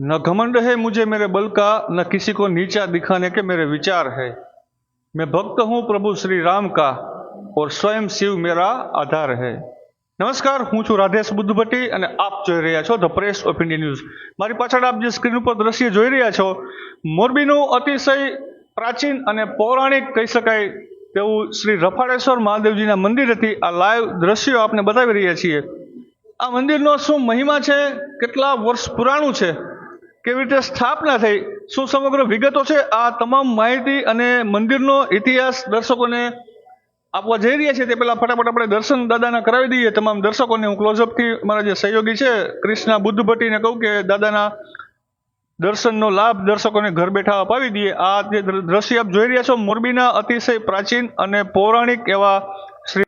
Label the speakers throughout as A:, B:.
A: न घमंड है मुझे मेरे बल का न किसी को नीचा दिखाने के मेरे विचार है मैं भक्त हूँ प्रभु श्री राम का और स्वयं शिव मेरा आधार है નમસ્કાર હું છું રાધેશ બુદ્ધભટ્ટી અને આપ જોઈ રહ્યા છો the press of India news મારી પાછળ આપ જે સ્ક્રીન ઉપર દ્રશ્ય જોઈ રહ્યા છો મોરબીનું અતિશય પ્રાચીન અને પૌરાણિક કહી શકાય તેવું શ્રી રફાળેશ્વર મહાદેવજીના મંદિરેથી આ લાઈવ દ્રશ્યો આપને બતાવી રહ્યા છીએ આ મંદિરનો શું મહિમા છે કેટલા વર્ષ પુરાણું છે કેવી રીતે સ્થાપના થઈ? શું સમગ્ર વિગતો છે? આ તમામ માહિતી અને મંદિરનો ઇતિહાસ દર્શકોને આપવા જઈ રહ્યા છે તે પહેલાં ફટાફટ આપણે દર્શન દાદાના કરાવી દઈએ. તમામ દર્શકોને હું ક્લોઝઅપથી મારા જે સહયોગી છે ક્રિષ્ના બુદ્ધ ભટ્ટીને કહું કે દાદાના દર્શનનો લાભ દર્શકોને ઘર બેઠા અપાવી દઈએ. આ જે દ્ર- દ્રશ્ય આપ જોઈ રહ્યા છો, મોરબીના અતિશય પ્રાચીન અને પૌરાણિક એવા શ્રી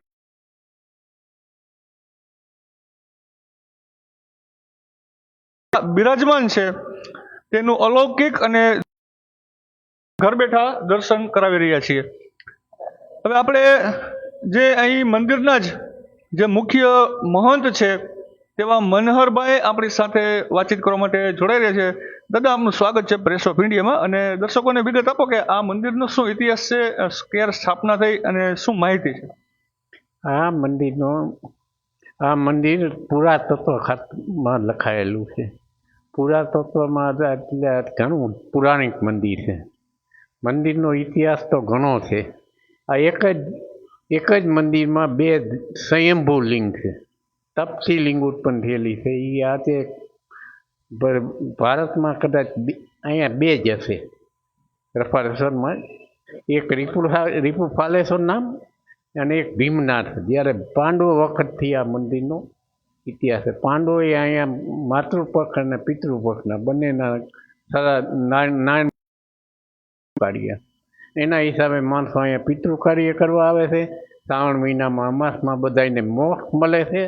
A: બિરાજમાન છે. તેનું અલૌકિક અને ઘર બેઠા દર્શન કરાવી રહ્યા છીએ. હવે આપણે જે અહીં મંદિરના જ જે મુખ્ય મહંત છે, તેવા મનહરભાઈ આપણી સાથે વાતચીત કરવા માટે જોડાઈ રહ્યા છે. દાદા, આપનું સ્વાગત છે પ્રેસ ઓફ ઇન્ડિયામાં અને દર્શકોને વિગત આપો કે આ મંદિરનો શું ઇતિહાસ છે, ક્યારે સ્થાપના થઈ અને શું માહિતી છે?
B: આ મંદિરનો, આ મંદિર પુરાતત્વ ખાતામાં લખાયેલું છે. પુરાતત્વમાં ઘણું પુરાણિક મંદિર છે. મંદિરનો ઇતિહાસ તો ઘણો છે. આ એક જ એક જ મંદિરમાં બે સ્વયંભૂ લિંગ છે. તપસી લિંગ ઉત્પન્ન થયેલી છે. એ આજે ભારતમાં કદાચ અહીંયા બે જ હશે. રફાળેશ્વરમાં એક રીપુ રિપુ ફાલેશ્વર નામ અને એક ભીમનાથ. જ્યારે પાંડવો વખતથી આ મંદિરનો ઇતિહાસ. છે પાંડવોએ અહીંયા માતૃપક્ષ અને પિતૃપક્ષના બંનેના સારા નાન પાડ્યા. એના હિસાબે માણસો અહીંયા પિતૃ કાર્ય કરવા આવે છે. શ્રાવણ મહિનામાં, અમાસમાં બધાને મોક્ષ મળે છે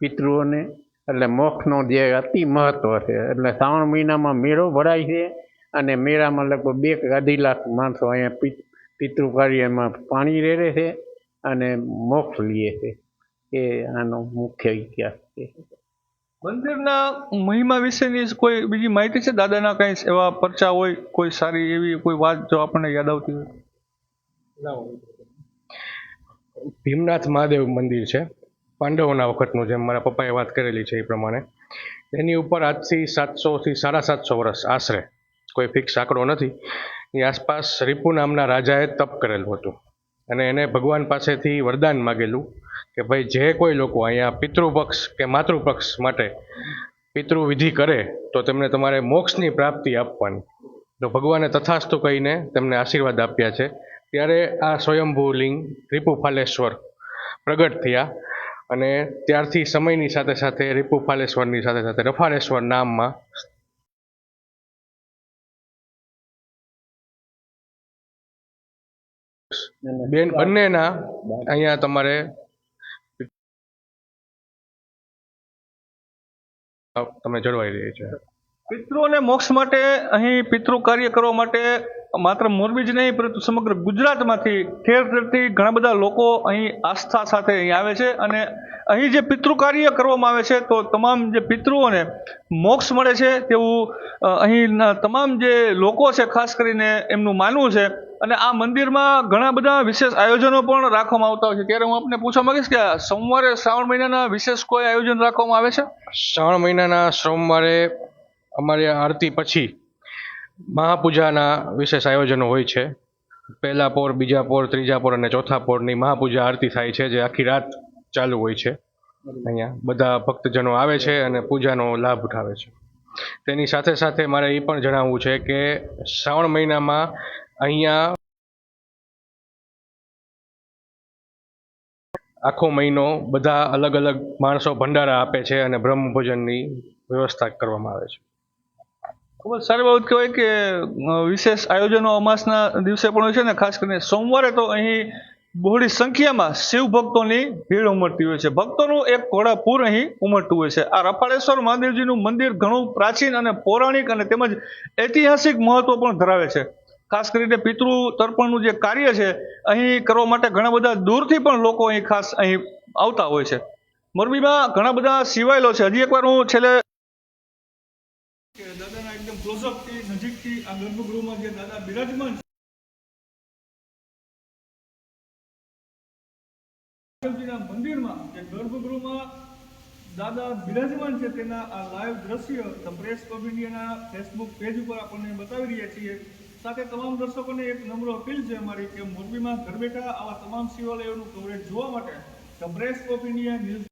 B: પિતૃઓને. એટલે મોક્ષનો જે અતિ મહત્વ છે. એટલે શ્રાવણ મહિનામાં મેળો ભરાય છે અને મેળામાં લગભગ બે અઢી લાખ માણસો અહીંયા પિતૃ કાર્યમાં પાણી રેડે છે અને મોક્ષ લે છે. એ આનો મુખ્ય ઇતિહાસ છે.
A: મંદિરના મહિમા વિશેની કોઈ બીજી માહિતી છે? દાદાના કઈ એવા પરચા હોય કોઈ સારી એવી કોઈ વાત જો આપણને યાદ આવતી હોય?
C: ભીમનાથ મહાદેવ મંદિર છે. પાંડવોના વખતનું જેમ મારા પપ્પાએ વાત કરેલી છે એ પ્રમાણે. એની ઉપર આજથી સાતસોથી સાડા સાતસો વર્ષ આશરે કોઈ ફિક્સ આંકડો નથી. એ આસપાસ રીપુ નામના રાજાએ તપ કરેલું હતું. અને એને ભગવાન પાસેથી વરદાન માગેલું કે ભાઈ, જે કોઈ લોકો અહીંયા પિતૃપક્ષ કે માતૃપક્ષ માટે પિતૃવિધિ કરે, તો તેમને તમારે મોક્ષની પ્રાપ્તિ આપવાની. તો ભગવાને તથાસ્તુ કહીને તેમને આશીર્વાદ આપ્યા છે. ત્યારે આ સ્વયંભૂ લિંગ રિપુફાલેશ્વર પ્રગટ થયા અને ત્યારથી સમયની સાથે સાથે રિપુફાલેશ્વરની સાથે સાથે રફાળેશ્વર નામમાં બેન બંનેના અહીંયા તમારે તમે જળવાઈ રહી છે.
A: પિતૃઓને મોક્ષ માટે અહીં પિતૃ કાર્ય કરવા માટે માત્ર મોરબી જ નહીં પરંતુ સમગ્ર ગુજરાતમાંથી ઠેર ઠેરથી ઘણા બધા લોકો અહીં આસ્થા સાથે અહીં આવે છે અને અહીં જે પિતૃ કાર્ય કરવામાં આવે છે તો તમામ જે પિતૃઓને મોક્ષ મળે છે તેવું અહીંના તમામ જે લોકો છે ખાસ કરીને એમનું માનવું છે અને આ મંદિરમાં ઘણા બધા વિશેષ આયોજનો પણ રાખવામાં આવતા હોય છે. ત્યારે હું આપને પૂછવા માંગીશ કે સોમવારે શ્રાવણ મહિનાના વિશેષ કોઈ આયોજન રાખવામાં આવે છે?
C: શ્રાવણ મહિનાના સોમવારે અમારી આરતી પછી મહાપૂજાના વિશેષ આયોજનો હોય છે. પહેલા પોર, બીજા પોર, ત્રીજા પોર અને ચોથા પોરની મહાપૂજા આરતી થાય છે, જે આખી રાત ચાલુ હોય છે. અહીંયા બધા ભક્તજનો આવે છે અને પૂજાનો લાભ ઉઠાવે છે. તેની સાથે સાથે મારે એ પણ જણાવવું છે કે શ્રાવણ મહિનામાં અહીંયા આખો મહિનો બધા અલગ અલગ માણસો ભંડારા આપે છે અને બ્રહ્મ ભોજનની વ્યવસ્થા કરવામાં આવે છે.
A: ખૂબ જ સારી બાબત કહેવાય કે વિશેષ આયોજનો અમાસના દિવસે પણ હોય છે ને, ખાસ કરીને સોમવારે તો અહીં બહોળી સંખ્યામાં શિવ ભક્તોની ભીડ ઉમટતી હોય છે. ભક્તોનું એક ઘોડાપૂર અહીં ઉમટતું હોય છે. આ રફાળેશ્વર મહાદેવજીનું મંદિર ઘણું પ્રાચીન અને પૌરાણિક અને તેમજ ઐતિહાસિક મહત્વ પણ ધરાવે છે. ખાસ કરીને પિતૃ તર્પણનું જે કાર્ય છે, અહીં કરવા માટે ઘણા બધા દૂરથી પણ લોકો અહીં ખાસ અહીં આવતા હોય છે. મોરબીમાં ઘણા બધા સિવાયેલો છે. હજી એકવાર હું છેલ્લે દાદાના ક્લોઝઅપથી નજીકથી આ ગર્ભગૃહમાં જે દાદા બિરાજમાન મંદિરમાં જે ગર્ભગૃહમાં દાદા બિરાજમાન છે, તેના આ લાઈવ દ્રશ્ય ધ પ્રેસ ઓફ ઇન્ડિયાના ફેસબુક પેજ ઉપર આપણને બતાવી રહ્યા છીએ. સાથે તમામ દર્શકોને એક નમ્ર અપીલ છે અમારી કે મોરબીમાં ઘર બેઠા આવા તમામ શિવાલયોનું કવરેજ જોવા માટે the Press of India news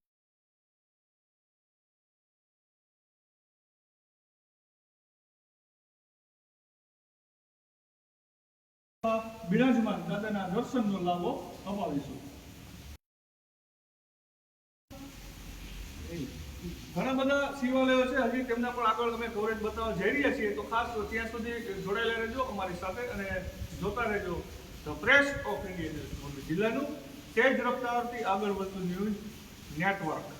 A: બિરાજમાન દાદાના દર્શનનો લાભો અપાવીશું. ઘણા બધા શિવાલયો છે. હજી તેમના પણ આગળ અમે કવરેજ બતાવવા જઈ રહ્યા છીએ. તો ખાસ ત્યાં સુધી જોડાયેલા રહેજો અમારી સાથે અને જોતા રહેજો. ધ પ્રેસ ઓફ ઇન્ડિયા જિલ્લાનું તેજ રફતારથી આગળ વધતું ન્યૂઝ નેટવર્ક.